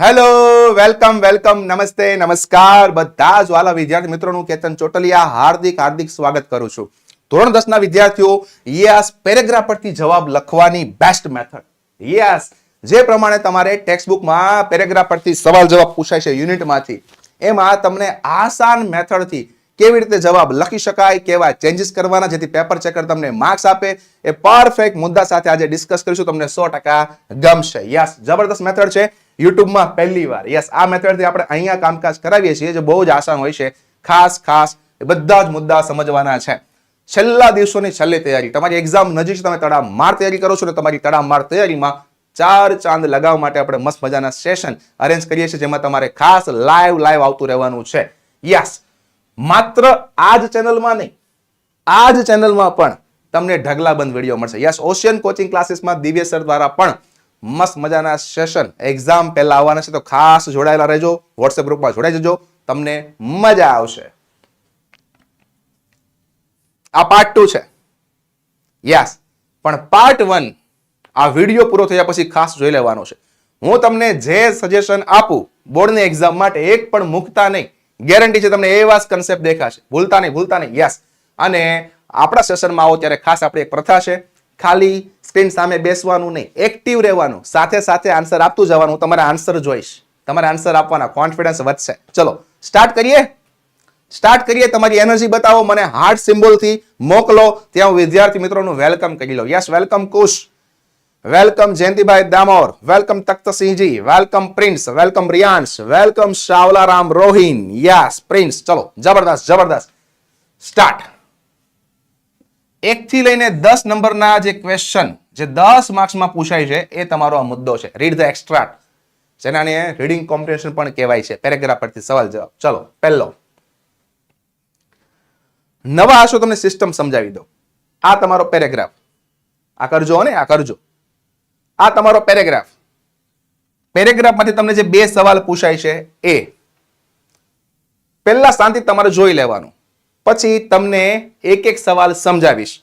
Hello welcome welcome નમસ્તે, નમસ્કાર. બધા જ વાલા વિદ્યાર્થી મિત્રોનું કેતન ચોટલિયા હાર્દિક હાર્દિક સ્વાગત કરું છું. ધોરણ દસ ના વિદ્યાર્થીઓ, યસ, પેરેગ્રાફ પરથી જવાબ લખવાની બેસ્ટ મેથડ યસ, જે પ્રમાણે તમારે ટેક્સ્ટબુકમાં પેરેગ્રાફ પરથી સવાલ જવાબ પૂછાય છે યુનિટમાંથી, એમાં તમને આસાન મેથડથી કેવી રીતે જવાબ લખી શકાય, કેવા ચેન્જીસ કરવાના, જેથી પેપર ચેકર તમને માર્ક્સ આપે. એ પરફેક્ટ મુદ્દા સાથે આજે ડિસ્કસ કરીશું, તમને સો ટકા ગમશે. યસ, જબરદસ્ત મેથડ છે. યુટ્યુબમાં પહેલી વાર. યસ આ મેથડથી આપણે અહીંયા કામકાજ કરાવીએ છીએ જે બહુ જ આસાન હોય છે. ખાસ ખાસ બધા જ મુદ્દા સમજવાના છે. છેલ્લા દિવસોની છેલ્લી તૈયારી. તમારી એક્ઝામ નજીક તમે તડામ માર તૈયારી કરો છો ને તમારી તડામાર તૈયારીમાં ચાર ચાંદ લગાવવા માટે આપણે મસ્ત મજાના સેશન અરેન્જ કરીએ છીએ જેમાં તમારે ખાસ લાઈવ લાઈવ આવતું રહેવાનું છે. યસ માત્ર આ જ ચેનલમાં નહીં, આ જ ચેનલમાં પણ તમને ઢગલાબંધ વીડિયો મળશે. યસ ઓશિયન કોચિંગ ક્લાસીસમાં દિવ્ય સર દ્વારા પણ મસ્ત મજાના સેશન એક્ઝામ પહેલા આવવાના છે, તો ખાસ જોડાયેલા રહેજો. વોટ્સએપ ગ્રુપમાં જોડાઈ જજો. તમને મજા આવશે. આ પાર્ટ ટુ છે. યસ પણ પાર્ટ વન આ વીડિયો પૂરો થયા પછી ખાસ જોઈ લેવાનો છે. હું તમને જે સજેશન આપું, બોર્ડની એક્ઝામ માટે એક પણ મૂકતા નહીં. ગેરંટી છે તમને એવા કન્સેપ્ટ દેખાશે. ભૂલતા નહીં ભૂલતા નહીં. યસ અને આપણા સેશનમાં આવો ત્યારે ખાસ આપણી એક પ્રથા છે. ખાલી સ્ક્રીન સામે બેસવાનું નહીં એક્ટિવ રહેવાનું. સાથે સાથે આન્સર આપતું જવાનું. તમારા આન્સર જોઈશ. તમારે આન્સર આપવાના. કોન્ફિડન્સ વધશે. ચલો સ્ટાર્ટ કરીએ? સ્ટાર્ટ કરીએ. તમારી એનર્જી બતાવો. મને હાર્ટ સિમ્બોલથી મોકલો. ત્યાં હું વિદ્યાર્થી મિત્રોનું વેલકમ કરી લો yes welcome Kush. Welcome Jayantibhai Damor. Welcome Takhtsinhji. Welcome Prince welcome Riyans welcome Shavlaram Rohin yes Prince ચલો, જબરદસ્ત જબરદસ્ત. સ્ટાર્ટ એક થી લઈને દસ નંબરના જે ક્વેશ્ચન જે દસ માર્ક્સમાં પૂછાય છે, એ તમારો આ મુદ્દો છે. રીડ ધ એક્સ્ટ્રાક્ટ જેનાને રીડિંગ કોમ્પિટિશન પણ કહેવાય છે. પેરેગ્રાફ પરથી સવાલ જવાબ. ચલો, પહેલો. નવા હશો તમને સિસ્ટમ સમજાવી દો. આ તમારો પેરેગ્રાફ આ કરજો ને આ કરજો. આ તમારો પેરેગ્રાફ પેરેગ્રાફમાંથી તમને જે બે સવાલ પૂછાય છે, એ. પહેલા શાંતિ તમારે જોઈ લેવાનું. પછી તમને એક એક સવાલ સમજાવીશ.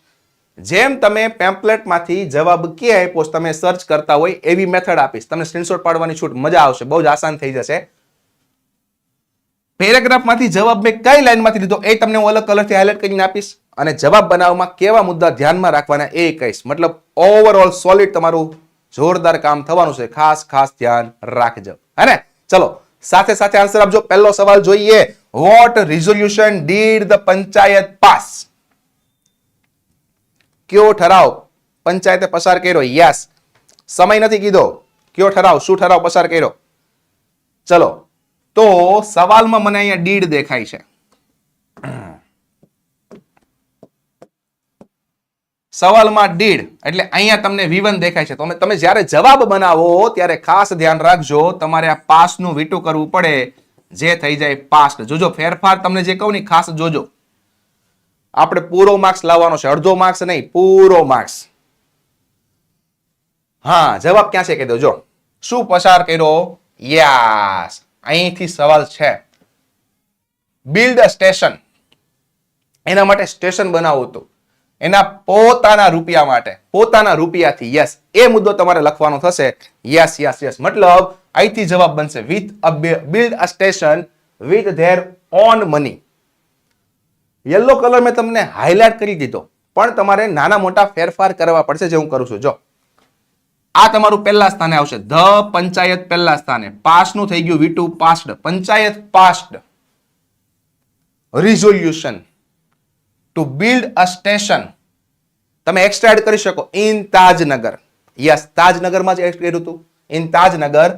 જેમ તમે પેમ્પલેટમાંથી જવાબ ક્યાં આપ્યો તમે સર્ચ કરતા હોય એવી મેથડ આપીશ. તમને સ્ક્રીનશોટ પાડવાની છૂટ મજા આવશે. બહુ જ આસાન થઈ જશે. પેરેગ્રાફમાંથી જવાબ મેં કઈ લાઈનમાંથી લીધો એ તમને હું અલગ કલરથી હાઇલાઇટ કરીને આપીશ અને જવાબ બનાવવામાં કેવા મુદ્દા ધ્યાનમાં રાખવાના એ કહીશ. મતલબ ઓવરઓલ સોલિડ તમારું જોરદાર કામ થવાનું છે. ખાસ ખાસ ધ્યાન રાખજો. હે ને? ચલો, સાથે સાથે આન્સર આપજો. પહેલો સવાલ જોઈએ. What resolution did the panchayat pass કયો ઠરાવ? પંચાયતે પસાર કર્યો. યસ સમય નથી કીધો. કયો ઠરાવ? શું ઠરાવ પસાર કર્યો? ચલો. તો સવાલમાં મને અહીંયા ડીડ દેખાય છે. સવાલમાં ડીડ એટલે અહીંયા તમને વિવન દેખાય છે. તો તમે જ્યારે જવાબ બનાવો, ત્યારે ખાસ ધ્યાન રાખજો. તમારે આ પાસનું વીટું કરવું પડે. જે થઈ જાય પાસ્ટ જોજો, ફેરફાર તમને જે કહું ને ખાસ જોજો. આપણે પૂરો માર્ક્સ લાવવાનો છે. અડધો માર્ક્સ નહીં, પૂરો માર્ક્સ હા, જવાબ ક્યાં છે કહી દો જો શું પસાર કર્યો? યસ. અહીંથી સવાલ છે. બિલ્ડ સ્ટેશન એના માટે સ્ટેશન બનાવવું હતું. એના પોતાના રૂપિયા માટે, પોતાના રૂપિયાથી યસ એ મુદ્દો તમારે લખવાનો થશે. યસ યસ યસ મતલબ, અહીંથી જવાબ બનશે with a build a station with their own money yellow colour મેં તમને હાઇલાઇટ કરી દીધો, પણ તમારે નાના મોટા ફેરફાર કરવા પડશે જે હું કરું છું. જો, આ તમારું પહેલા સ્થાને આવશે. ધ પંચાયત પહેલા સ્થાને. પાસનું થઈ ગયું વીટુ passed panchayat passed resolution to build a station તમે એક્સ્ટ્રા એડ કરી શકો. ઇન તાજનગર યસ તાજનગરમાં જ એડ હતું. In Tajnagar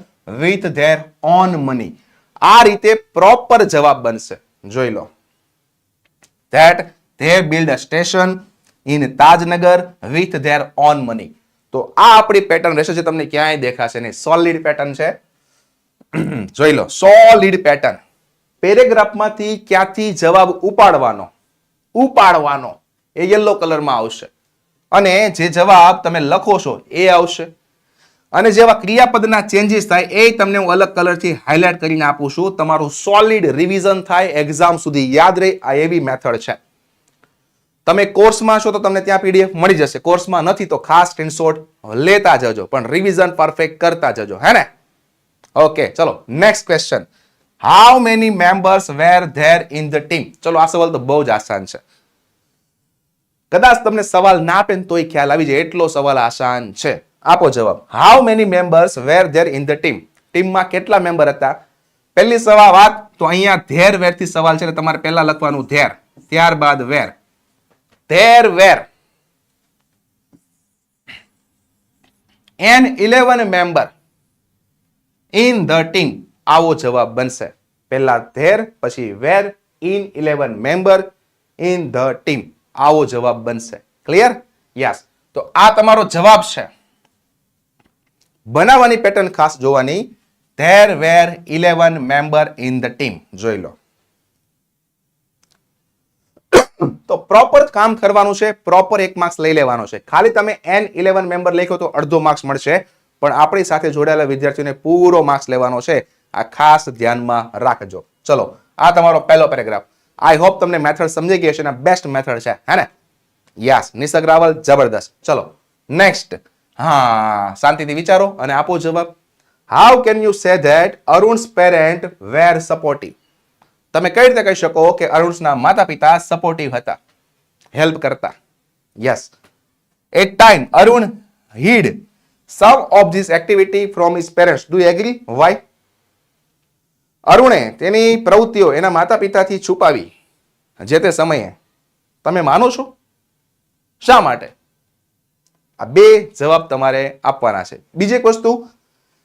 with their own money આ રીતે પ્રોપર જવાબ બનશે. જોઈ લો. That they build a station in Tajnagar with their own money તો આ આપણી પેટર્ન રહેશે જે તમને ક્યાંય દેખાશે નહીં. સોલિડ પેટર્ન છે. જોઈ લો. સોલિડ પેટર્ન પેરેગ્રાફમાંથી ક્યાંથી જવાબ ઉપાડવાનો? ઉપાડવાનો. એ યલો કલરમાં આવશે. અને જે જવાબ તમે લખો છો એ આવશે. અને જેવા ક્રિયાપદના ચેન્જીસ થાય એ તમને હું અલગ કલરથી હાઇલાઇટ કરીને આપું છું. તમારું સોલિડ રિવિઝન થાય એક્ઝામ સુધી યાદ રહે, આ એવી મેથડ છે. તમે કોર્સમાં છો તો તમને ત્યાં પીડીએફ મળી જશે. કોર્સમાં નથી તો ખાસ સ્ક્રીનશોટ લેતા જજો. પણ રિવિઝન પરફેક્ટ કરતા જજો. હે ને? ઓકે ચલો next question how many members were there in the team ચલો, આ સવાલ તો બહુ જ આસાન છે. કદાચ તમને સવાલ ના આપે તોય ખ્યાલ આવી જાય. એટલો સવાલ આસાન છે. આપો જવાબ. How many members were there in the team ટીમમાં કેટલા મેમ્બર હતા? પહેલી સવા વાત, તો અહીંયા ધેર વેરથી સવાલ છે તમારે પહેલા લખવાનું ધેર ત્યારબાદ where there where an eleven member in the team આવો જવાબ બનશે. પહેલા ધેર, પછી where, in eleven member, in the team. આવો જવાબ બનશે. ક્લિયર? યસ. તો આ તમારો જવાબ છે. બનાવવાની પેટર્ન ખાસ જોવાની. There, where, eleven member, in the team. જોઈ લો. તો પ્રોપર કામ કરવાનું છે, પ્રોપર એક માર્ક્સ લઈ લેવાનો છે. ખાલી તમે એન ઇલેવન મેમ્બર લખ્યો તો અડધો માર્ક્સ મળશે. પણ આપણી સાથે જોડાયેલા વિદ્યાર્થીઓને પૂરો માર્ક્સ લેવાનો છે. આ ખાસ ધ્યાનમાં રાખજો. ચલો, આ તમારો પહેલો પેરેગ્રાફ આઈ હોપ તમને મેથડ સમજી ગઈ હશે અને બેસ્ટ મેથડ છે, હે ને? યસ નિસર્ગ રાવલ જબરદસ્ત. ચલો નેક્સ્ટ હા, શાંતિથી વિચારો અને આપો જવાબ. How can you say that Arun's parent were supportive તમે કઈ રીતે કહી શકો કે અરુણ્સના માતા પિતા સપોર્ટિવ હતા? હેલ્પ કરતા. Yes at time Arun hid some of this activity from his parents do agree why અરુણે તેની પ્રવૃત્તિઓ એના માતા પિતાથી છુપાવી. જે તે સમયે, તમે માનો છો? શા માટે? આ બે જવાબ તમારે આપવાના છે. બીજી એક વસ્તુ,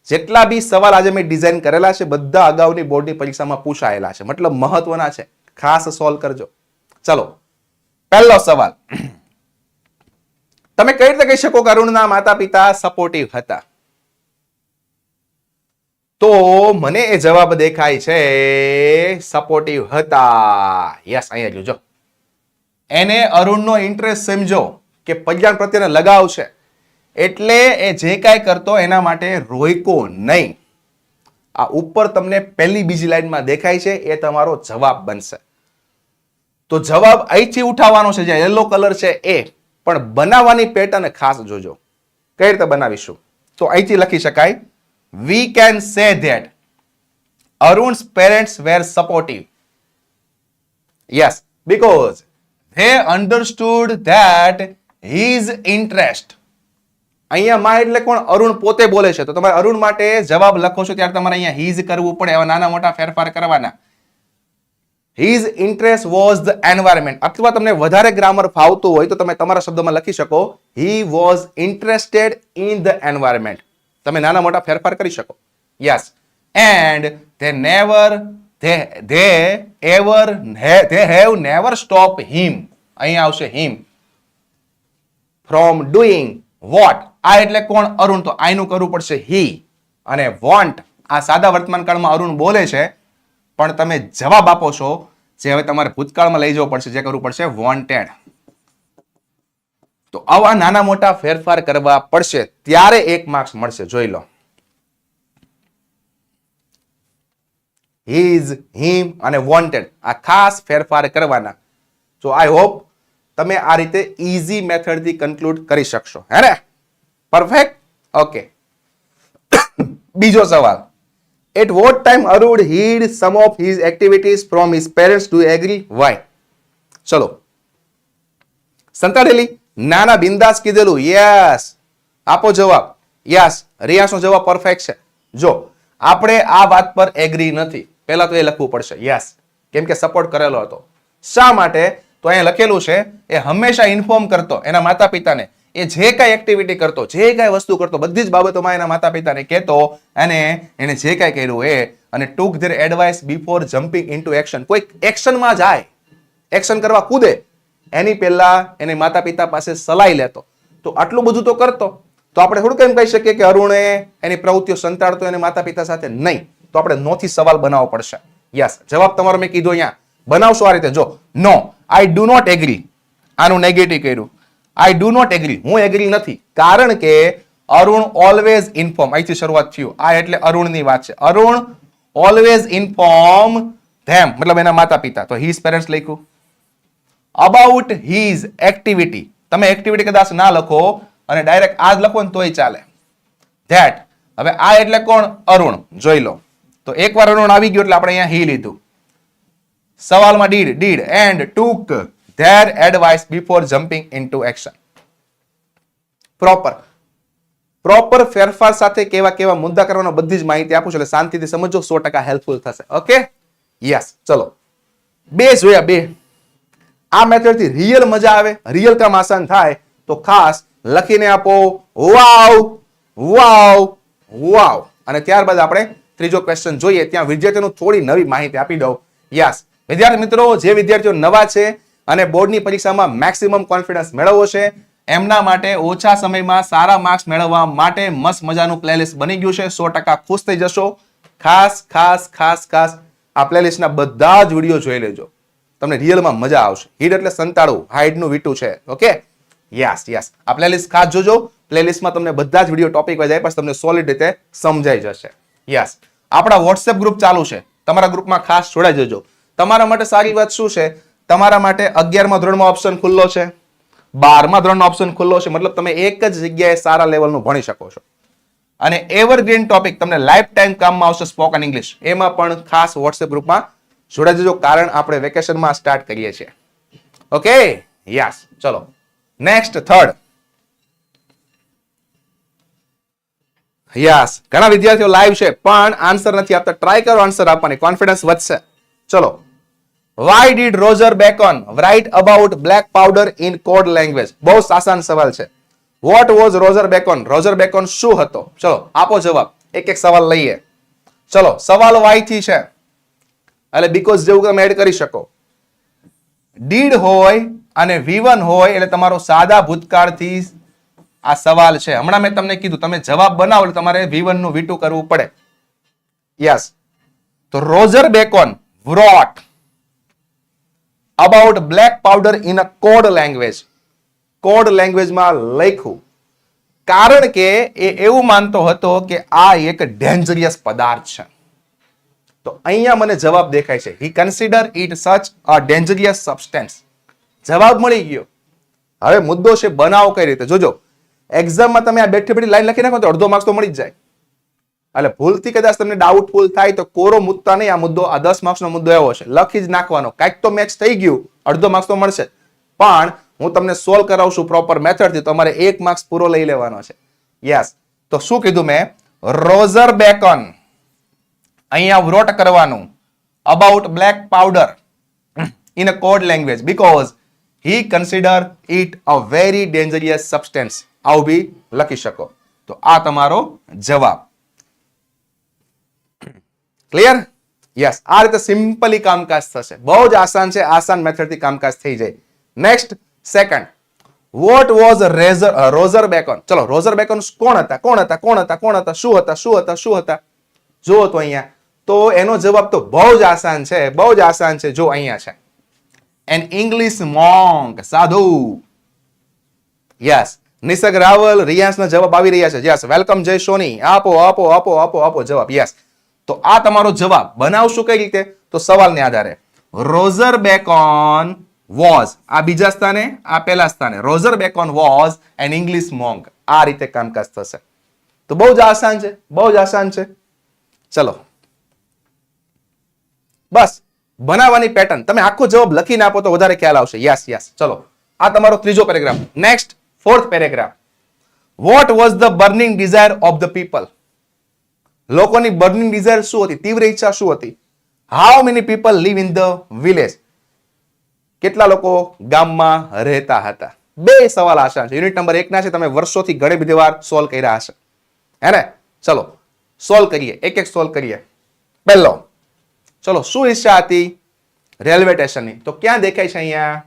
જેટલા બી સવાલ આજે મેં ડિઝાઇન કરેલા છે, બધા અગાઉની બોર્ડની પરીક્ષામાં પૂછાયેલા છે. મતલબ મહત્વના છે. ખાસ સોલ્વ કરજો. ચલો, પહેલો સવાલ. તમે કઈ રીતે કહી શકો કે અરુણના માતા પિતા સપોર્ટિવ હતા? તો મને એ જવાબ દેખાય છે, સપોર્ટિવ હતા. યસ અહીંયા જોજો એને અરુણનો ઇન્ટરેસ્ટ સમજો કે પર્યાવરણ પ્રત્યેનો લગાવ છે. એટલે એ જે કાંઈ કરતો એના માટે રોયકો નહીં. આ ઉપર તમને પહેલી બીજી લાઈનમાં દેખાય છે, એ તમારો જવાબ બનશે. તો જવાબ અહીંથી ઉઠાવવાનો છે જે યલો કલર છે એ. પણ બનાવવાની પેટર્ન ખાસ જોજો. કઈ રીતે બનાવીશું? તો અહીંથી લખી શકાય we can say that Arun's parents were supportive yes because they understood that his interest. અહીંયા માં એટલે કોણ? અરુણ પોતે બોલે છે. તો તમારે અરુણ માટે જવાબ લખો છો ત્યારે તમારે અહીંયા હિઝ કરવું પડે એવા નાના મોટા ફેરફાર કરવાના. His interest was the environment અથવા તમને વધારે ગ્રામર ફાવતું હોય તો તમે તમારા શબ્દોમાં લખી શકો. He was interested in the environment તમે નાના મોટા ફેરફાર કરી શકો. Yes and they never they ever they have never stop him અહીં આવશે હિમ ફ્રોમ ડુઈંગ વોટ આ એટલે કોણ? અરુણ. તો આઈનું કરવું પડશે હી અને વોન્ટ આ સાદા વર્તમાન કાળમાં અરુણ બોલે છે, પણ તમે જવાબ આપો છો, જે હવે તમારે ભૂતકાળમાં લઈ જવું પડશે, જે કરવું પડશે વોન્ટેડ તો આવા નાના મોટા ફેરફાર કરવા પડશે, ત્યારે એક માર્ક્સ મળશે. જોઈ લો. હિઝ હિમ અને વોન્ટેડ આ ખાસ ફેરફાર કરવાના. તો આઈ હોપ તમે આ રીતે ઇઝી મેથડથી કન્ક્લુડ કરી શકશો. હે ને? પરફેક્ટ ઓકે બીજો સવાલ. At what time Arun hid some of his activities from his parents to agree why ચલો. સંતાડેલી? નાના બિંદાસ કીધેલું યસ આપો જવાબ. યસ રિયાસનો જવાબ પરફેક્ટ છે. જો, આપણે આ વાત પર એગ્રી નથી. પહેલા તો એ લખવું પડશે. યસ કેમ કે સપોર્ટ કરેલો હતો. શા માટે? તો અહીંયા લખેલું છે, એ હંમેશા ઇન્ફોર્મ કરતો એના માતા પિતાને એ જે કાંઈ એક્ટિવિટી કરતો, જે કાંઈ વસ્તુ કરતો, બધી જ બાબતોમાં એના માતા પિતાને કહેતો અને એને જે કાંઈ કર્યું એ અને took their advice before jumping into action કોઈ એક્શનમાં જાય. એક્શન કરવા કૂદે. એની પહેલા એને માતા પિતા પાસે સલાહ લેતો. તો આટલું બધું તો કરતો. તો આપણે થોડુંક એમ કહી શકીએ કે અરુણે એની પ્રવૃત્તિઓ સંતાડતો, એને માતા પિતા સાથે નહીં. તો આપણે નોથી સવાલ બનાવવો પડશે. યસ, જવાબ તમારો મેં કીધો અહીંયા. બનાવશો આ રીતે. જો, no I do not agree આનું નેગેટિવ કર્યું. આઈ ડુ નોટ એગ્રી હું એગ્રી નથી. કારણ કે અરુણ ઓલવેઝ ઇન્ફોર્મ અહીંથી શરૂઆત થયું. આ એટલે અરુણની વાત છે. અરુણ ઓલવેઝ ઇન્ફોર્મ ધેમ મતલબ એના માતા પિતા તો હિઝ પેરેન્ટ્સ લખ્યું. અબાઉટ હિઝ એક્ટિવિટી તમે એક્ટિવિટી કદાચ ના લખો અને ડાયરેક્ટ આ જ લખો ને તોય ચાલે. ધેટ હવે આ એટલે કોણ? અરુણ. જોઈ લો. તો એકવાર અરુણ આવી ગયો એટલે આપણે અહીંયા હી લીધું. સવાલમાં did did and took their advice before jumping into action proper proper ફેરફાર સાથે કેવા કેવા મુદ્દા કરવાનો બધી જ માહિતી આપું છું એટલે શાંતિથી સમજો સો ટકા હેલ્પફુલ થશે. ઓકે યસ ચલો. બે જોયા, બે. આ મેથડથી રિયલ મજા આવે રિયલ કામ આસાન થાય, તો ખાસ લખીને આપો, વાવ વાવ વાવ. અને ત્યારબાદ આપણે ત્રીજો ક્વેશ્ચન જોઈએ. ત્યાં વિદ્યાર્થીઓનું થોડી નવી માહિતી આપી દઉં. યસ, વિદ્યાર્થી મિત્રો, જે વિદ્યાર્થીઓ નવા છે અને બોર્ડની પરીક્ષામાં મેક્સિમમ કોન્ફિડન્સ મેળવવો છે, એમના માટે ઓછા સમયમાં સારા માર્ક્સ મેળવવા માટે મસ્ત મજાનું પ્લેલિસ્ટ બની ગયું છે. સો ટકા ખુશ થઈ જશો. ખાસ ખાસ ખાસ ખાસ આ પ્લેલિસ્ટના બધા જ વીડિયો જોઈ લેજો. તમને રિયલમાં મજા આવશે. હિડ એટલે સંતાળું હાઈટનું વીટું છે. ઓકે યસ યસ આ પ્લેલિસ્ટ ખાસ જોજો. પ્લેલિસ્ટમાં તમને બધા જ વીડિયો ટોપિક જાય પછી તમને સોલિડ રીતે સમજાઈ જશે. યસ આપણા વોટ્સએપ ગ્રુપ ચાલુ છે. તમારા ગ્રુપમાં ખાસ જોડાઈ જજો. તમારા માટે સારી વાત શું છે? તમારા માટે અગિયારમાં ધોરણમાં ઓપ્શન ખુલ્લો છે. બારમા ધોરણનો ઓપ્શન ખુલ્લો છે. મતલબ તમે એક જ જગ્યાએ સારા લેવલનું ભણી શકો છો. અને એવરગ્રીન ટોપિક તમને લાઈફ ટાઈમ કામમાં આવશે સ્પોકન ઇંગ્લિશ એમાં પણ ખાસ વોટ્સએપ ગ્રુપમાં જોડાઈ જજો કારણ આપણે વેકેશનમાં સ્ટાર્ટ કરીએ છીએ. ઓકે યસ ચલો. નેક્સ્ટ થર્ડ યસ ઘણા વિદ્યાર્થીઓ લાઈવ છે, પણ આન્સર નથી આપતા. ટ્રાય કરો આન્સર આપવાની. કોન્ફિડન્સ વધશે. ચલો. Why did Roger Bacon write about black powder in code language બહુ આસાન સવાલ છે. What was Roger Bacon Roger Bacon શું હતો? ચલો, આપો જવાબ. એક એક સવાલ લઈએ. ચલો, સવાલ વાયથી છે. એટલે બીકોઝ જેવું તમે એડ કરી શકો. ડીડ હોય અને વિવન હોય એટલે તમારો સાદા ભૂતકાળથી આ સવાલ છે. હમણાં મેં તમને કીધું, તમે જવાબ બનાવો એટલે તમારે V1 નું V2 કરવું પડે. યસ તો Roger Bacon, wrote. About black powder in a code language code લેંગ્વેજમાં લખ્યું. કારણ કે એ એવું માનતો હતો કે આ એક ડેન્જરિયસ પદાર્થ છે. તો અહીંયા મને જવાબ દેખાય છે. હી કન્સિડર ઇટ સચ અ ડેન્જરિયસ સબસ્ટેન્સ જવાબ મળી ગયો. હવે મુદ્દો છે બનાવો કઈ રીતે? જોજો. એક્ઝામમાં તમે આ બેઠી બેઠી લાઈન લખી નાખો તો અડધો માર્ક્સ તો મળી જ જાય. એટલે ભૂલથી કદાચ તમને ડાઉટફુલ થાય તો કોરો મુદ્દા નહીં, આ મુદ્દો, આ દસ માર્ક્સનો મુદ્દો એવો છે. લખી જ નાખવાનો. કાંઈક તો મેચ થઈ ગયું. અડધો માર્ક્સ તો મળશે. પણ હું તમને સોલ્વ કરાવશું પ્રોપર મેથડથી તમારે એક માર્ક્સ પૂરો લઈ લેવાનો છે. યસ તો શું કીધું મેં? રોઝર બેકન અહીંયા વ્રોટ કરવાનું. About black powder in a code language because he consider it a very dangerous substance આવું બી લખી શકો. તો આ તમારો જવાબ. ક્લિયર યસ આ રીતે સિમ્પલી કામકાજ થશે. બહુ જ આસાન છે. આસાન મેથડથી કામકાજ થઈ જાય. Next second what was Roger Roger Bacon ચલો રોઝર બેકોન કોણ હતા? કોણ હતા? કોણ હતા? કોણ હતા? શું હતા? શું હતા? શું હતા? જુઓ તો અહીંયા. તો એનો જવાબ તો બહુ જ આસાન છે, બહુ જ આસાન છે. જો અહીંયા છે. એન ઇંગ્લિશ મોંગ સાધુ. યસ નિસર્ગ રાવલ રિયાસના જવાબ આવી રહ્યા છે. યસ વેલકમ જય સોની. આપો આપો આપો આપો આપો જવાબ. યસ તો આ તમારો જવાબ બનાવશું કઈ રીતે? તો સવાલને આધારે. રોઝર બેકોન વોઝ આ બીજા સ્થાને, આ પહેલા સ્થાને. Roger Bacon was an English monk આ રીતે કામકાજ થશે. તો બહુ જ આસાન છે, બહુ જ આસાન છે. ચલો. બસ, બનાવવાની પેટર્ન તમે આખો જવાબ લખીને આપો તો વધારે ખ્યાલ આવશે. યસ યસ ચલો, આ તમારો ત્રીજો paragraph next fourth paragraph what was the burning desire of the people લોકોની બર્નિંગ ડિઝાયર શું હતી? તીવ્ર ઈચ્છા શું હતી? How many people live in the village કેટલા લોકો ગામમાં રહેતા હતા? બે સવાલ આશા છે. યુનિટ નંબર એક ના છે. તમે વર્ષોથી ઘણી બધી વાર સોલ્વ કર્યા હશે. હે ને? ચલો સોલ્વ કરીએ. એક એક સોલ્વ કરીએ. પહેલો ચલો, શું ઈચ્છા હતી? રેલવે સ્ટેશનની. તો ક્યાં દેખાય છે અહીંયા?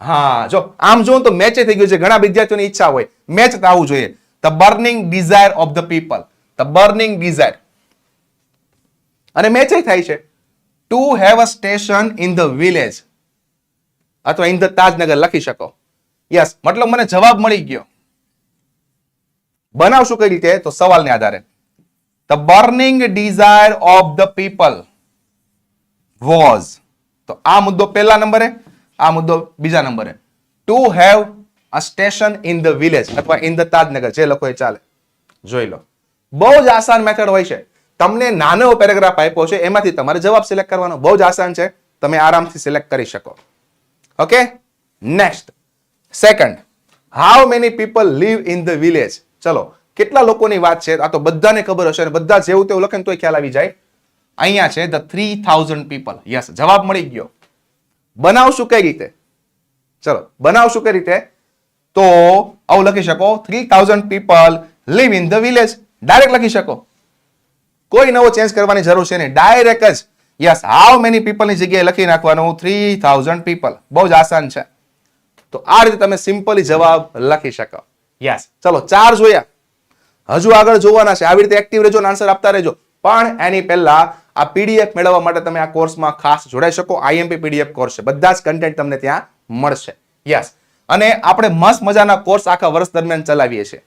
હા, જો, આમ જો તો મેચ થઈ ગયું છે. ઘણા વિદ્યાર્થીઓની ઈચ્છા હોય. મેચ આવવું જોઈએ. The burning desire of the people the burning desire અને મેચ થાય છે. To have a station in the village અથવા ઇન ધ તાજનગર લખી શકો. યસ મતલબ મને જવાબ મળી ગયો. બનાવશું કઈ રીતે? તો સવાલને આધારે. The burning desire of the people was તો આ મુદ્દો પહેલા નંબરે, આ મુદ્દો બીજા નંબરે. To have a station in the village અથવા ઇન ધ તાજનગર જે લખો એ ચાલે, જોઈ લો. બહુ જ આસાન મેથડ હોય છે. તમને નાનો પેરેગ્રાફ આપ્યો છે, એમાંથી તમારે જવાબ સિલેક્ટ કરવાનો. બહુ જ આસાન છે. તમે આરામથી સિલેક્ટ કરી શકો. Okay next second how many people live in the village ચલો, કેટલા લોકોની વાત છે? આ તો બધાને ખબર હશે અને બધા જેવું તેવું લખે ને તોય ખ્યાલ આવી જાય. અહીંયા છે the three thousand people yes જવાબ મળી ગયો. બનાવશું કઈ રીતે? ચલો, બનાવશું કઈ રીતે? તો આવું લખી શકો three thousand people live in the village direct લખી શકો. કોઈ નવો ચેન્જ કરવાની જરૂર છે નહીં. ડાયરેક્ટ જ. યસ હાઉ મેની પીપલની જગ્યાએ લખી નાખવાનું? થ્રી થાઉઝન્ડ પીપલ બહુ જ આસાન છે. તો આ રીતે તમે સિમ્પલી જવાબ લખી શકો. યસ ચલો, ચાર જોયા. હજુ આગળ જોવાના છે. આવી રીતે એક્ટિવ રહેજો આન્સર આપતા રહેજો. પણ એની પહેલા આ પીડીએફ મેળવવા માટે તમે આ કોર્સમાં ખાસ જોડાઈ શકો. આઈએમપી પીડીએફ કોર્સ છે. બધા જ કન્ટેન્ટ તમને ત્યાં મળશે. યસ અને આપણે મસ્ત મજાના કોર્સ આખા વર્ષ દરમિયાન ચલાવીએ છીએ.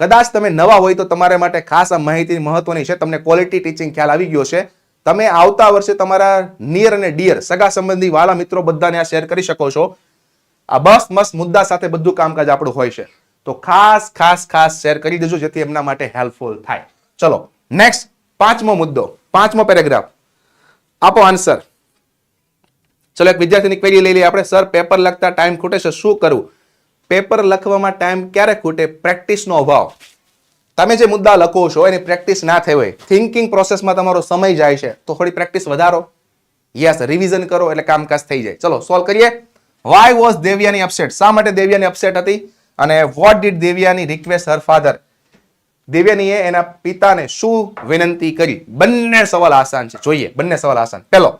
કદાચ તમે નવા હોય તો તમારા માટે ખાસ આ માહિતી મહત્વની છે. તમને ક્વોલિટી ટીચિંગ ખ્યાલ આવી ગયો છે. તમે આવતા વર્ષે તમારા નિયર અને ડિયર સગા સંબંધી, વાલા મિત્રો બધાને આ શેર કરી શકો છો. આ બસ મસ્ત મુદ્દા સાથે બધું કામકાજ આપણું હોય છે. તો ખાસ ખાસ ખાસ શેર કરી દેજો જેથી એમના માટે હેલ્પફુલ થાય. ચલો નેક્સ્ટ પાંચમો મુદ્દો, પાંચમો પેરેગ્રાફ આપો આન્સર ચલો એક વિદ્યાર્થીની ક્વેરી લઈ લઈએ આપણે. સર પેપર લખતા ટાઈમ ખૂટે છે, શું કરવું? પેપર લખવામાં ટાઈમ ક્યારે ખૂટે? પ્રેક્ટિસનો અભાવ. તમે જે મુદ્દા લખો છો, એની પ્રેક્ટિસ ના થઈ હોય. થિંકિંગ પ્રોસેસમાં તમારો સમય જાય છે. તો થોડી પ્રેક્ટિસ વધારો. યસ રિવિઝન કરો એટલે કામકાજ થઈ જાય. ચલો સોલ્વ કરીએ. વાય વોઝ દેવિયાની અપસેટ શા માટે દેવિયાની અપસેટ હતી? અને what did Devyani request her father દેવ્યાનીએ એના પિતાને શું વિનંતી કરી? બંને સવાલ આસાન છે. જોઈએ, બંને સવાલ આસાન. પહેલો,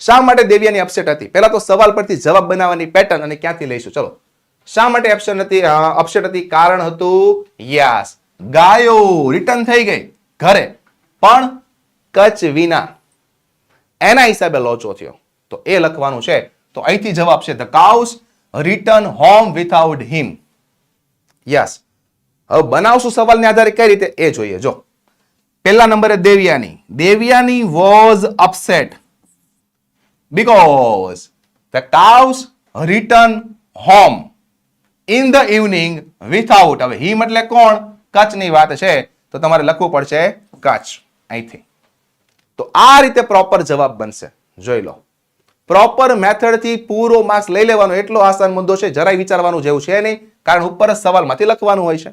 શા માટે દેવ્યાની અપસેટ હતી? પહેલા તો સવાલ પરથી જવાબ બનાવવાની પેટર્ન અને ક્યાંથી લઈશું? ચલો. શા માટે અપસેટ હતી? અપસેટ હતી કારણ હતું યસ, ગાયો રિટર્ન થઈ ગઈ ઘરે, પણ કચ્છ વિના. એના હિસાબે લોચો થયો. તો એ લખવાનું છે. તો અહીંથી જવાબ છે the cows return home without him yes. હવે બનાવશું સવાલને આધારે કઈ રીતે? એ જોઈએ, જો. પહેલા નંબરે Devyani. Devyani was upset because the cows return home in the evening without હવે હિમ એટલે કોણ? કચ્છની વાત છે. તો તમારે લખવું પડશે કચ્છ, અહીંથી. તો આ રીતે પ્રોપર જવાબ બનશે. જોઈ લો. પ્રોપર મેથડથી પૂરો માર્ક્સ લઈ લેવાનો એટલો આસાન મુદ્દો છે. જરાય વિચારવાનું જેવું છે નહીં. કારણ ઉપર જ સવાલમાંથી લખવાનું હોય છે.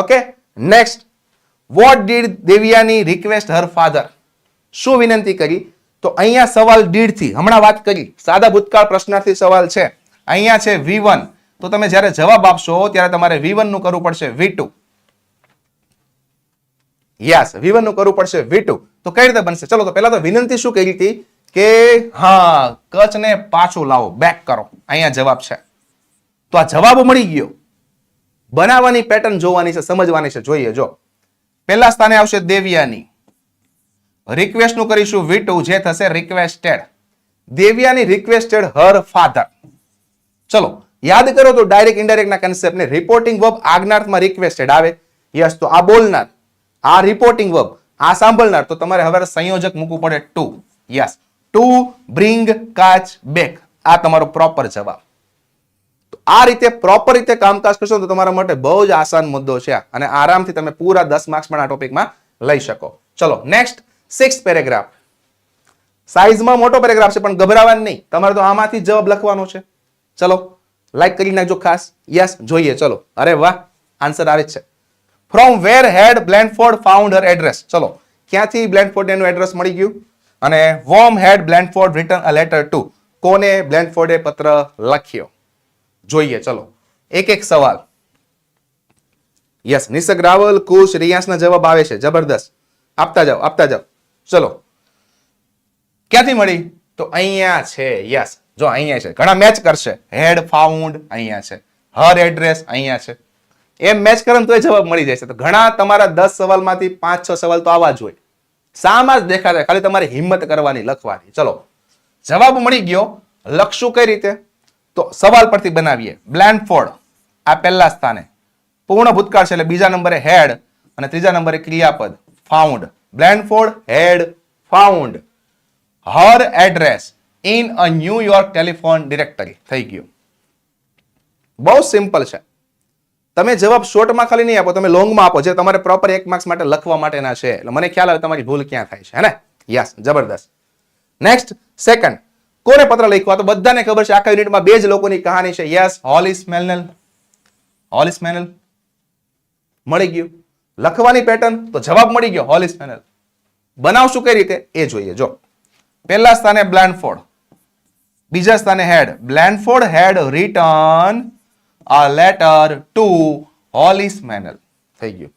Okay next what did Devyani request her father શું વિનંતી કરી? તો અહીંયા સવાલ દીડથી હમણાં વાત કરી. સાદા ભૂતકાળ પ્રશ્નાર્થી સવાલ છે. અહીંયા છે વી તો તમે જ્યારે જવાબ આપશો, ત્યારે તમારે વી નું કરવું પડશે વી ટુ યસ વી નું કરવું પડશે વી તો કઈ રીતે બનશે? ચલો, તો પહેલા તો વિનંતી શું કરી હતી? કે હા, કચ્છને પાછું લાવો. બેક કરો. અહીંયા જવાબ છે. તો આ જવાબ મળી ગયો. બનાવવાની પેટર્ન જોવાની છે, સમજવાની છે. જોઈએ, જો. પહેલા સ્થાને આવશે દેવિયાની. રિક્વેસ્ટનું કરીશું વી ટુ જે થશે requested Devyani requested her father ચલો, યાદ કરો તો ડાયરેક્ટ ઇનડાયરેક્ટ ના કન્સેપ્ટ ને. રિપોર્ટિંગ વર્બ આજ્ઞાર્થમાં રિક્વેસ્ટેડ આવે. યસ તો આ બોલનાર. આ રિપોર્ટિંગ વર્બ આ સાંભળનાર. તો તમારે હવે સંયોજક મૂકવું પડે to yes to bring Kach back આ તમારો પ્રોપર જવાબ. આ રીતે પ્રોપર રીતે કામકાજ કરશો તો તમારા માટે બહુ જ આસાન મુદ્દો છે અને આરામથી તમે પૂરા દસ માર્ક્સ પણ આ ટોપિકમાં લઈ શકો. ચલો નેક્સ્ટ સિક્સ પેરેગ્રાફ સાઈઝમાં મોટો પેરેગ્રાફ છે, પણ ગભરાવાનું નહીં. તમારે તો આમાંથી જવાબ લખવાનો છે. ચલો લાઈક કરી નાખજો ખાસ. યસ જોઈએ. ચલો. અરે વાહ આન્સર આવે જ છે. From where had Blandford found her address ચલો, ક્યાંથી બ્લેન્ડફોર્ડ એનું એડ્રેસ મળી ગયું? અને whom had Blandford return a letter to કોને બ્લેન્ડફોર્ડે પત્ર લખ્યો? જોઈએ, ચલો. એક એક સવાલ. યસ નિસક રાવલ કુશ રિયાસના જવાબ આવે છે, જબરદસ્ત. આપતા જાઓ આપતા જાઓ. ચલો. ક્યાંથી મળી? તો અહીંયા છે, યસ. જો અહીંયા છે. ઘણા મેચ કરશે. હેડ ફાઉન્ડ અહીંયા છે. હર એડ્રેસ અહીંયા છે. એમ મેચ કરે તો એ જવાબ મળી છે. તો ઘણા તમારા દસ સવાલમાંથી પાંચ, છ સવાલ તો આવા જ હોય. સામાં જ દેખાતા ખાલી તમારે હિંમત કરવાની, લખવાની. ચલો. જવાબ મળી ગયો. લખશું કઈ રીતે? તો સવાલ પરથી બનાવીએ. બ્લેન્ડફોર્ડ આ પહેલા સ્થાને. પૂર્ણ ભૂતકાળ છે એટલે બીજા નંબરે હેડ અને ત્રીજા નંબરે ક્રિયાપદ found Blandford had found her address in a New York telephone directory થઈ ગયું. બહુ સિમ્પલ છે. તમે જવાબ શોર્ટમાં ખાલી નહીં આપો, તમે લોંગમાં આપો, જે તમારે પ્રોપર એક માર્ક્સ માટે લખવા માટેના છે. એટલે મને ખ્યાલ આવે તમારી ભૂલ ક્યાં થાય છે, હે ને? યસ જબરદસ્ત. નેક્સ્ટ સેકન્ડ કોને પત્ર લખ્યો? તો બધાને ખબર છે. આખા યુનિટમાં બે જ લોકોની કહાની છે. યસ હોલિસ મેનલ હોલિસ મેનલ મળી ગયું. લખવાની પેટર્ન તો જવાબ મળી ગયો. હોલિસ મેનલ બનાવશું કઈ રીતે? એ જોઈએ. જો, પહેલા સ્થાને બ્લેન્ડફોર્ડ બીજા સ્થાને had Blandford had return a letter to Hollis Menal થઈ ગયું.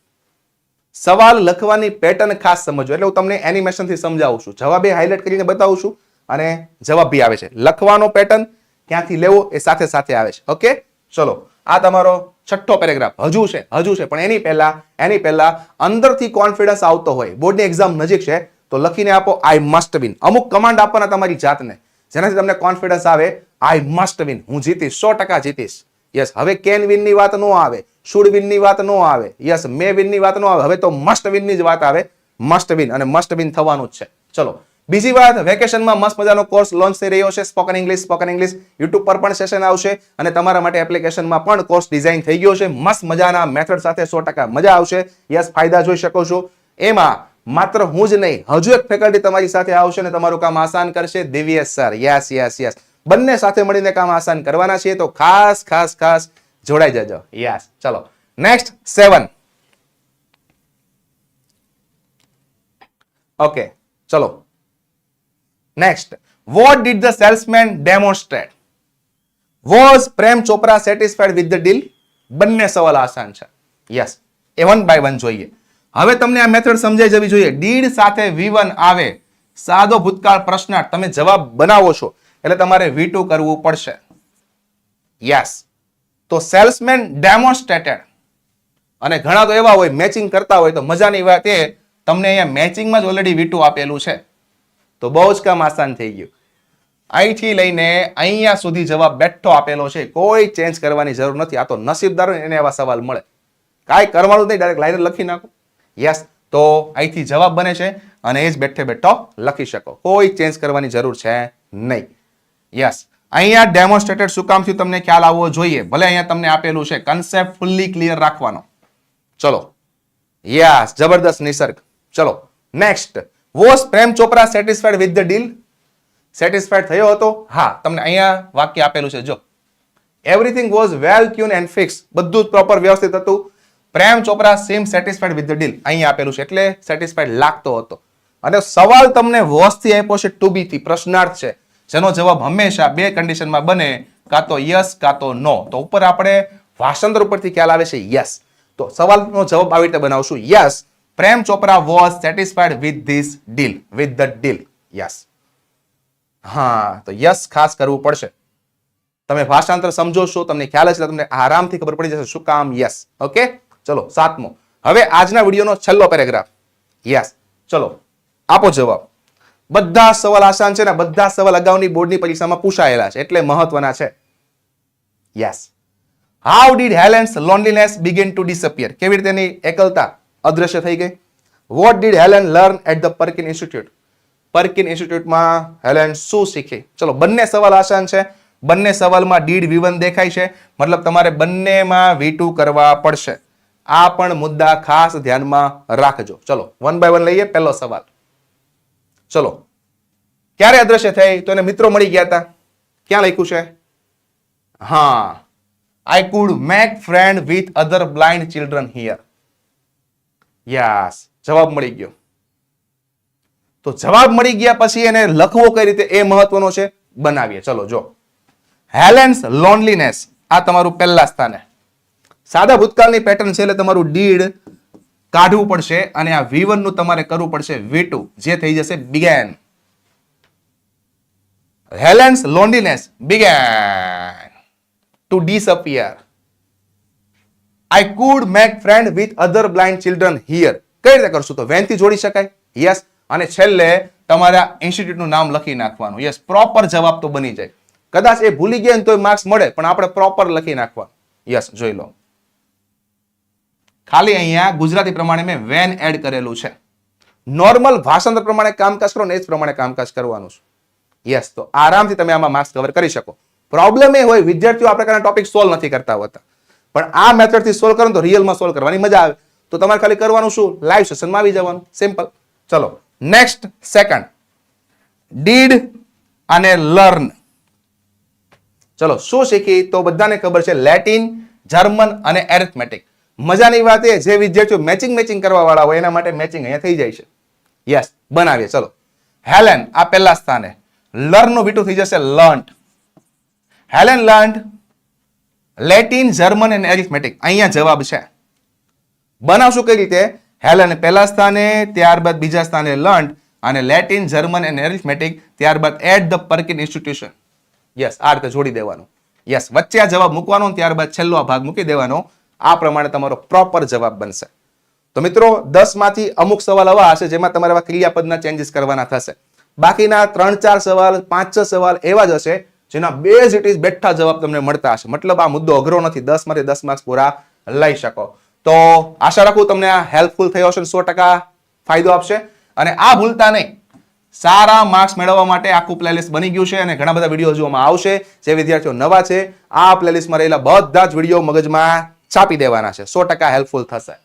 સવાલ લખવાની પેટર્ન ખાસ સમજો એટલે હું તમને એનિમેશનથી સમજાવું છું. જવાબ એ હાઇલાઇટ કરીને બતાવું છું. અને જવાબ બી આવે છે. લખવાનો પેટર્ન ક્યાંથી લેવો એ સાથે સાથે આવે છે. ઓકે ચલો, આ તમારો છઠ્ઠો પેરેગ્રાફ હજુ છે હજુ છે. પણ એની પહેલા એની પહેલા અંદરથી કોન્ફિડન્સ આવતો હોય. બોર્ડની એક્ઝામ નજીક છે, તો લખીને આપો આઈ મસ્ટ વિન અમુક કમાન્ડ આપવાના તમારી જાતને. જેનાથી તમને કોન્ફિડન્સ આવે આઈ મસ્ટ વિન હું જીતીશ, સો ટકા જીતીશ. યસ હવે કેન વિનની વાત નો આવે. શુડ વિનની વાત નો આવે. યસ મે વિનની વાત નો આવે. હવે તો મસ્ટ વિનની જ વાત આવે. મસ્ટ વિન અને મસ્ટ વિન થવાનું જ છે. ચલો બીજી વાત વેકેશનમાં મસ્ત મજાનો કોર્સ લોન્ચ થઈ રહ્યો છે spoken English spoken English YouTube પર પણ સેશન આવશે અને તમારા માટે એપ્લિકેશનમાં પણ કોર્સ ડિઝાઇન થઈ ગયો છે. મસ્ત મજાના મેથડ સાથે સો મજા આવશે. યસ, ફાયદા જોઈ શકો છો. એમાં માત્ર હું જ નહીં, હજુ એક ફેકલ્ટી તમારી સાથે આવશે અને તમારું કામ આસાન કરશે. Divyesh sir, yes yes yes. બંને સાથે મળીને કામ આસાન કરવાના છીએ, તો ખાસ ખાસ ખાસ જોડાઈ જજો. યસ, ચલો. નેક્સ્ટ સેવન ઓકે ચલો. Next what did the salesman demonstrate was Prem Chopra satisfied with the deal બંને સવાલ આસાન છે. યસ એ વન બાય વન જોઈએ. હવે તમને આ મેથડ સમજાઈ જવી જોઈએ. ડીડ સાથે વી વન આવે. સાદો ભૂતકાળ પ્રશ્નાર્થ. તમે જવાબ બનાવો છો. એટલે તમારે વી ટુ કરવું પડશે. યસ તો સેલ્સમેન ડેમોન્સ્ટ્રેટેડ અને ઘણા તો એવા હોય મેચિંગ કરતા હોય, તો મજાની વાત એ, તમને અહીંયા મેચિંગમાં જ ઓલરેડી વી આપેલું છે. તો બહુ જ કામ આસાન થઈ ગયું. અહીંથી લઈને અહીંયા સુધી જવાબ બેઠો આપેલો છે. કોઈ ચેન્જ કરવાની જરૂર નથી. આ તો નસીબદારો એને એવા સવાલ મળે. કાંઈ કરવાનું નહીં ડાયરેક્ટ લાઈન લખી નાખો. યસ તો અહીંથી જવાબ બને છે અને એ જ બેઠે બેઠો લખી શકો. કોઈ ચેન્જ કરવાની જરૂર છે નહીં. યસ અહીંયા ડેમોન્સ્ટ્રેટેડ શું કામ થયું તમને ખ્યાલ આવવો જોઈએ? ભલે અહીંયા તમને આપેલું છે. કન્સેપ્ટ ફૂલ્લી ક્લિયર રાખવાનો. ચલો. યસ જબરદસ્ત નિસર્ગ. ચલો next was Prem Chopra satisfied with the deal satisfied થયો હતો? હા, તમને અહીંયા વાક્ય આપેલું છે. જો everything was well ક્યુન and fix બધું જ પ્રોપર વ્યવસ્થિત હતું. Prem Chopra same satisfied with the deal અહીંયા આપેલું છે, એટલે સેટિસ્ફાઈડ લાગતો હતો. અને સવાલ તમને વોઝથી આપ્યો છે ટુ બી થી, પ્રશ્નાર્થ છે. જેનો જવાબ હંમેશા બે કન્ડિશનમાં બને, કાં તો યસ કાં તો નો તો ઉપર આપણે ભાષાંતર ઉપરથી ખ્યાલ આવે છે યસ તો સવાલનો જવાબ આવી રીતે બનાવશું yes Prem Chopra was satisfied with this deal with the deal yes હા, તો યસ ખાસ કરવું પડશે. તમે ભાષાંતર સમજો છો, તમને ખ્યાલ છે તમને આરામથી ખબર પડી જશે શું કામ યસ ઓકે ચલો, સાતમો. હવે આજના વિડીયોનો છેલ્લો પેરેગ્રાફ યસ ચલો, આપો જવાબ. બધા સવાલ આસાન છે ને, બધા સવાલ અગાઉની બોર્ડની પરીક્ષામાં પૂછાયેલા છે, એટલે મહત્વના છે. Yes how did Helen's loneliness begin to disappear કેવી રીતે એકલતા? અદ્રશ્ય થઈ ગઈ. What did Helen learn at the Perkin institute Perkin ઇન્સ્ટિટ્યૂટમાં Helen શું શીખી? ચલો, બંને સવાલ આસાન છે. બંને સવાલમાં ડીડ વિવન દેખાય છે. મતલબ તમારે બંનેમાં વીટુ કરવા પડશે. આ પણ મુદ્દા ખાસ ધ્યાનમાં રાખજો. ચલો વન બાય વન લઈએ, પહેલો સવાલ. ચલો, ક્યારે અદ્રશ્ય થઈ? તો એને મિત્રો મળી ગયા હતા. ક્યાં લખ્યું છે? હા I could make friend with other blind children here yes. જવાબ મળી ગયો. તો જવાબ મળી ગયા પછી એને લખવો કઈ રીતે? એ મહત્વનો છે. બનાવીએ. ચલો, જો. Helen's loneliness. આ તમારું પહેલા સ્થાને સાદા ભૂતકાળની પેટર્ન છે એટલે તમારું ડીડ કાઢવું પડશે અને આ વી નું તમારે કરવું પડશે વી ટુ જે થઈ જશે began Helen's loneliness. Began to disappear I could make friend with other blind children here કઈ રીતે કરશું તો વેનથી જોડી શકાય? યસ અને છેલ્લે તમારા ઇન્સ્ટિટ્યૂટનું નામ લખી નાખવાનું. યસ પ્રોપર જવાબ તો બની જાય. કદાચ એ ભૂલી ગયા ને તો માર્ક્સ મળે, પણ આપણે પ્રોપર લખી નાખવાનું. યસ જોઈ લો. ખાલી અહીંયા ગુજરાતી પ્રમાણે મેં વેન એડ કરેલું છે. નોર્મલ ભાષાંતર પ્રમાણે કામકાજ કરો ને એ જ પ્રમાણે કામકાજ કરવાનું છે. યસ તો આરામથી તમે આમાં માર્ક્સ કવર કરી શકો. પ્રોબ્લેમ એ હોય, વિદ્યાર્થીઓ આ પ્રકારના ટોપિક સોલ્વ નથી કરતા હોતા. પણ આ મેથડથી સોલ્વ કરો તો રિયલમાં સોલ્વ કરવાની મજા આવે. તો તમારે ખાલી કરવાનું શું? લાઈવ સેશનમાં આવી જવાનું. સિમ્પલ ચલો. નેક્સ્ટ સેકન્ડ ડીડ અને લર્ન ચલો, શું શીખી? તો બધાને ખબર છે લેટિન, જર્મન અને એરિથમેટિક મજાની વાત એ, જે વિદ્યાર્થીઓ મેચિંગ મેચિંગ કરવા વાળા હોય, એના માટે મેચિંગ અહીંયા થઈ જાય છે. યસ બનાવીએ. ચલો. હેલેન આ પહેલા સ્થાને. લર્નનું બીટું થઈ જશે learnt Helen learnt Latin, German અને એરિથમેટિક. અહીંયા જવાબ છે. બનાવશું કઈ રીતે? હેલન પહેલા સ્થાને, ત્યારબાદ બીજા સ્થાને લર્ન્ટ અને લેટિન, જર્મન અને એરિથમેટિક, ત્યારબાદ at the Perkin institution. Yes, આ રીતે જોડી દેવાનું. યસ, વચ્ચે આ જવાબ મૂકવાનો ત્યારબાદ છેલ્લો આ ભાગ મૂકી દેવાનો. આ પ્રમાણે તમારો પ્રોપર જવાબ બનશે. તો મિત્રો દસમાંથી અમુક સવાલ એવા હશે જેમાં તમારે ક્રિયાપદના ચેન્જીસ કરવાના થશે. બાકીના ત્રણ ચાર સવાલ, પાંચ છ સવાલ એવા જ હશે જેના બેઝ ઇટ ઇઝ બેઠા જવાબ તમને મળતા હશે. મતલબ આ મુદ્દો અઘરો નથી. દસમાંથી દસ માર્ક્સ પૂરા લઈ શકો. તો આશા રાખું તમને આ હેલ્પફુલ થયો હશે સો ટકા ફાયદો આપશે. અને આ ભૂલતા નહીં. સારા માર્ક્સ મેળવવા માટે આખું પ્લેલિસ્ટ બની ગયું છે અને ઘણા બધા વીડિયો જોવામાં આવશે. જે વિદ્યાર્થીઓ નવા છે, આ પ્લેલિસ્ટમાં રહેલા બધા જ વીડિયો મગજમાં છાપી દેવાના છે. સો ટકા હેલ્પફુલ થશે.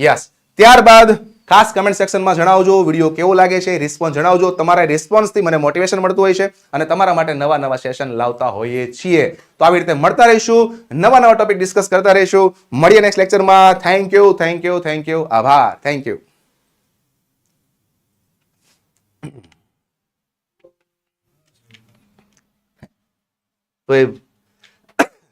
યસ ત્યારબાદ ખાસ કમેન્ટ સેક્શનમાં જણાવજો વીડિયો કેવો લાગે છે રિસ્પોન્સ જણાવજો. તમારા રિસ્પોન્સથી મને મોટિવેશન મળતું હોય છે અને તમારા માટે નવા નવા સેશન લાવતા હોઈએ છીએ. તો આવી રીતે મળતા રહીશું, નવા નવા ટોપિક ડિસ્કસ કરતા રહીશું. મળીએ નેક્સ્ટ લેક્ચરમાં thank you thank you thank you આભાર. થેન્ક યુ તો એ